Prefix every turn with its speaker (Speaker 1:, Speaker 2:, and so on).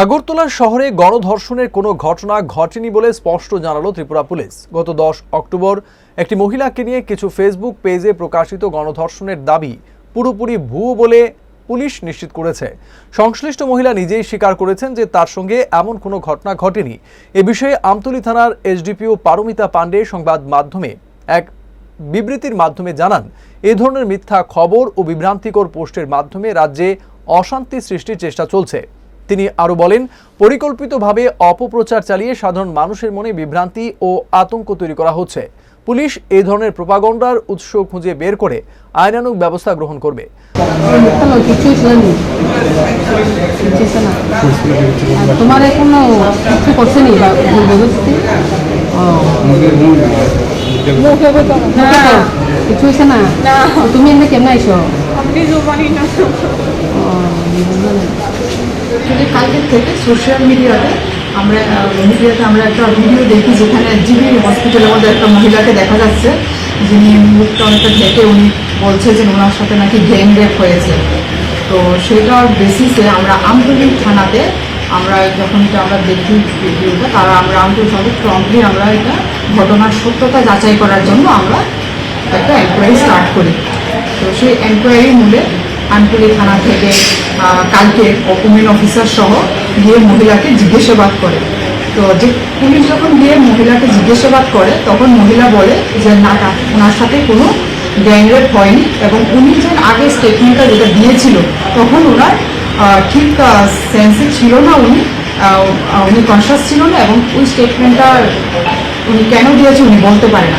Speaker 1: আগরতলা শহরে গণধর্ষণের কোনো ঘটনা ঘটেনি বলে স্পষ্ট জানালো ত্রিপুরা পুলিশ। গত দশ অক্টোবর একটি মহিলাকে নিয়ে কিছু ফেসবুক পেজে প্রকাশিত গণধর্ষণের দাবি পুরোপুরি ভুয়ো বলে পুলিশ নিশ্চিত করেছে। সংশ্লিষ্ট মহিলা নিজেই স্বীকার করেছেন যে তার সঙ্গে এমন কোনো ঘটনা ঘটেনি। এ বিষয়ে আমতলী থানার এসডিপিও পারমিতা পাণ্ডে সংবাদ মাধ্যমে এক বিবৃতির মাধ্যমে জানান, এ ধরনের মিথ্যা খবর ও বিভ্রান্তিকর পোস্টের মাধ্যমে রাজ্যে অশান্তি সৃষ্টির চেষ্টা চলছে। তিনি আরও বলেন, পরিকল্পিতভাবে অপপ্রচার চালিয়ে সাধারণ মানুষের মনে বিভ্রান্তি ও আতঙ্ক তৈরি করা হচ্ছে। পুলিশ এই ধরনের প্রপাগন্ডার উৎস খুঁজে বের করে আইনানুগ ব্যবস্থা গ্রহণ করবে।
Speaker 2: কিছু আর হয়েছে না
Speaker 3: কালকের থেকে সোশ্যাল মিডিয়াতে আমরা মিডিয়াতে আমরা একটা ভিডিও দেখি যেখানে জিবি হসপিটালের মধ্যে একটা মহিলাকে দেখা যাচ্ছে, যিনি মুখটা অনেকটা ঢেকে উনি বলছে যে ওনার সাথে নাকি গ্যাং রেপ হয়েছে। তো সেটার বেসিসে আমরা আমতলী থানাতে আমরা যখন এটা আমরা দেখি ভিডিওটা, তারা আমরা আমতলী থানাতে প্রম্পলি আমরা এটা ঘটনার সত্যতা যাচাই করার জন্য আমরা একটা এনকোয়ারি স্টার্ট করি। তো সেই এনকোয়ারি মূলে আনপুরি থানা থেকে কালকে ওমেন অফিসার সহ গিয়ে মহিলাকে জিজ্ঞাসাবাদ করে। তো যে পুলিশ যখন গিয়ে মহিলাকে জিজ্ঞাসাবাদ করে, তখন মহিলা বলে যে, না ওনার সাথে কোনো গ্যাংরেপ হয়নি। এবং উনি যে আগে স্টেটমেন্টটা যেটা দিয়েছিল, তখন ওনার ঠিক সেন্সে ছিল না উনি। উনি কনসাস ছিল না এবং ওই স্টেটমেন্টটা উনি কেন দিয়েছে উনি বলতে পারে না।